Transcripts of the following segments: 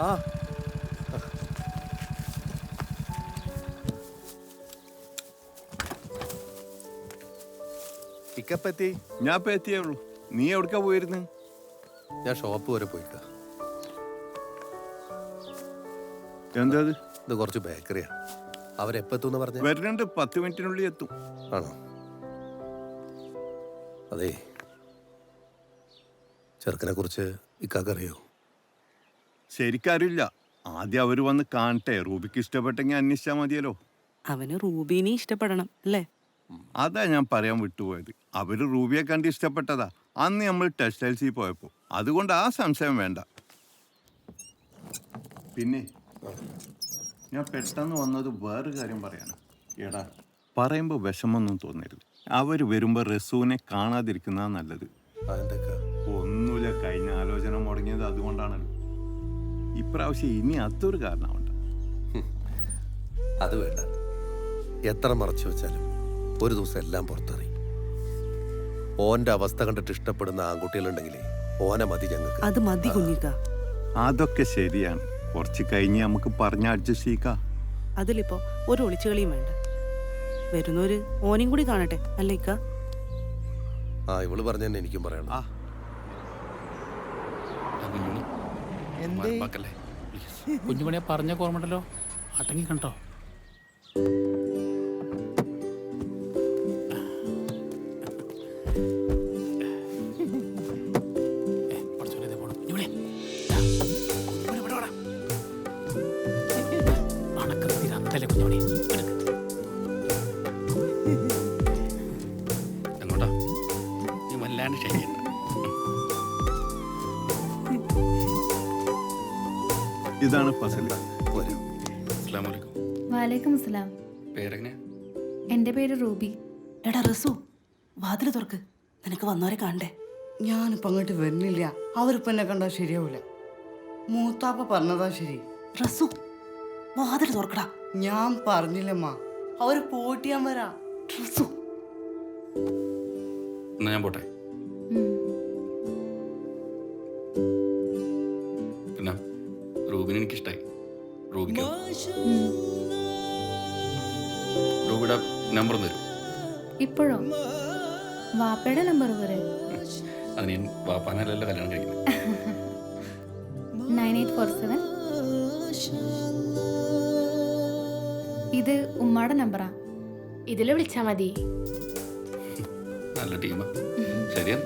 ആ. ഇക്കപ്പെത്തി? ഞാൻ ഇപ്പൊ എത്തിയേ ഉള്ളൂ. നീ എവിടക്കാ പോയിരുന്നു? ഞാൻ ഷോപ്പ് വരെ പോയിട്ടാ. എന്താ ഇത്? ഇത് കുറച്ച് ബേക്കറിയാണ് അവരെപ്പെത്തുമെന്ന് പറഞ്ഞു? വരുന്നുണ്ട് പത്ത് മിനിറ്റിനുള്ളിൽ എത്തും. ആണോ? അതെ. ചെറുക്കനെ കുറിച്ച് ഇക്കാക്കറിയോ? ശരിക്കറിയില്ല. ആദ്യം അവർ വന്ന് കാണട്ടെ. റൂബിക്ക് ഇഷ്ടപ്പെട്ടെങ്കിൽ അന്വേഷിച്ചാൽ മതിയല്ലോ. അവന് റൂബീനെ ഇഷ്ടപ്പെടണം അല്ലേ? അതാ ഞാൻ പറയാൻ വിട്ടുപോയത്. അവർ റൂബിയെ കണ്ട് ഇഷ്ടപ്പെട്ടതാ. അന്ന് നമ്മൾ ടെക്സ്റ്റൈൽസിൽ പോയപ്പോ. അതുകൊണ്ട് ആ സംശയം വേണ്ട. പിന്നെ ഞാൻ പെട്ടെന്ന് വന്നത് വേറൊരു കാര്യം പറയാനാ എടാ പറയുമ്പോൾ വിഷമൊന്നും തോന്നരുത്. അവർ വരുമ്പോ റസൂനെ കാണാതിരിക്കുന്നതാ നല്ലത്. ഒന്നുമില്ല കഴിഞ്ഞ ആലോചന മുടങ്ങിയത് അതുകൊണ്ടാണല്ലോ. ഇപ്രാവശ്യം ഇനി അതൊരു കാരണമുണ്ട് അത് വേണ്ട. എത്ര മറച്ചു വെച്ചാലും ഒരു ദിവസം എല്ലാം പുറത്തറിയും. ഓന്റെ അവസ്ഥ കണ്ടിട്ട് ഇഷ്ടപ്പെടുന്ന ആൺകുട്ടികളുണ്ടെങ്കിൽ ഓനെ മതി ഞങ്ങൾക്ക്. അത് മതി കുഞ്ഞിക്ക. അതൊക്കെ ശരിയാണ്. കുറച്ച് കഴിഞ്ഞ് നമുക്ക് പറഞ്ഞ അഡ്ജസ്റ്റ് ചെയ്യിക്കാം. അതിലിപ്പോ ഒരു ഒളിച്ചുകളിയും വേണ്ട. വരുന്നൊരു ഓനെയും കൂടി കാണട്ടെ അല്ലേ ഇക്ക? ആ ഇവൾ പറഞ്ഞു തന്നെ എനിക്കും പറയണം. ആ. കുഞ്ഞുമണിയെ പറഞ്ഞ ഓർമ്മണ്ടല്ലോ അടങ്ങി കണ്ടോ? പോണു. കുഞ്ഞുമണി, എടുക്ക്. ഇതാണ് ഫസൽ. വരും അസ്ലാമലൈക്കും വാലേക്കും അസ്സലാം. പേരെങ്ങനെയാ? എന്റെ പേര് റൂബി. എടാ റസു വാതിൽ തുറക്ക്. നിനക്ക് വന്നവരെ കാണണ്ടേ? ഞാനിപ്പോ അങ്ങോട്ട് വരുന്നില്ല. അവരിപ്പോ എന്നെ കണ്ടാ ശരിയാവൂല. മൂത്താപ്പ പറഞ്ഞതാ ശരി. റസു വാതിൽ തുറക്കടാ. ഞാൻ പറഞ്ഞില്ലമ്മ. അവർ പോയിട്ട് ഞാൻ വരാം. റസു. എന്നാ ഞാൻ പോട്ടെ. ഉം. എനിക്കിഷ്ടായി റൂബിക്കോ. റൂബിയുടെ നമ്പർ തരും. ഇപ്പോഴോ? വാപ്പയുടെ നമ്പർ വരെ അത് ഞാൻ വാപ്പാനല്ലല്ലോ കല്യാണം കഴിക്കുന്നത്. Nine eight four seven. ഇത് ഉമ്മാടെ നമ്പറാ ഇതിൽ വിളിച്ചാ മതി. നല്ല ടീമാ. ശരിയാ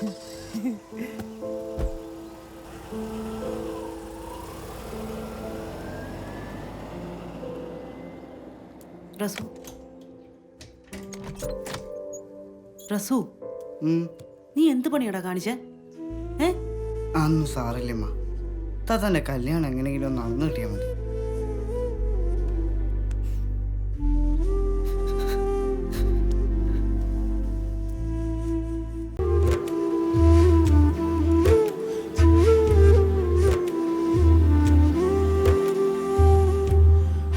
റസു. റസു. നീ എന്ത് പണിയടാ കാണിച്ചേ? അന്ന് സാറില്ലമ്മ. തന്നെ കല്യാണം എങ്ങനെയെങ്കിലും ഒന്ന് അന്ന് കിട്ടിയാൽ മതി.